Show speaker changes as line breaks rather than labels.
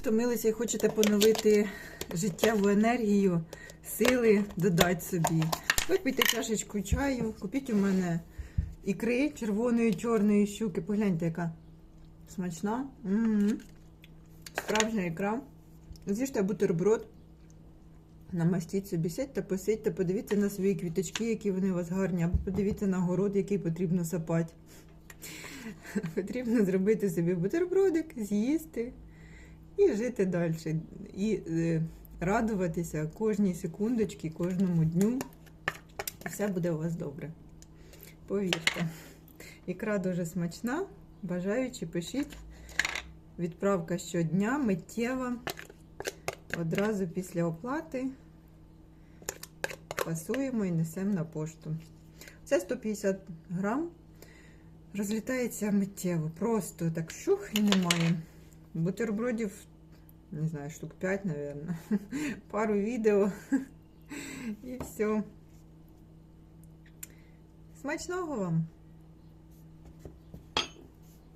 втомилися і хочете поновити життєву енергію, сили додати собі. Випийте чашечку чаю, купіть у мене ікри червоної, чорної щуки. Погляньте, яка смачна. М-м-м. Справжня ікра. З'їжте бутерброд. Намастіть собі, сядьте, посидьте, подивіться на свої квіточки, які вони у вас гарні, або подивіться на город, який потрібно сапати. Потрібно зробити собі бутербродик, з'їсти і жити далі. І е, радуватися кожній секундочці, кожному дню. І все буде у вас добре. Повірте. Ікра дуже смачна. Бажаючи, пишіть. Відправка щодня, миттєва. Одразу після оплати пасуємо і несемо на пошту. Це 150 грам. Розлітається миттєво. Просто так шух і немає. Бутербродів, не знаю, штук 5, мабуть. Пару відео. І все. Смачного вам!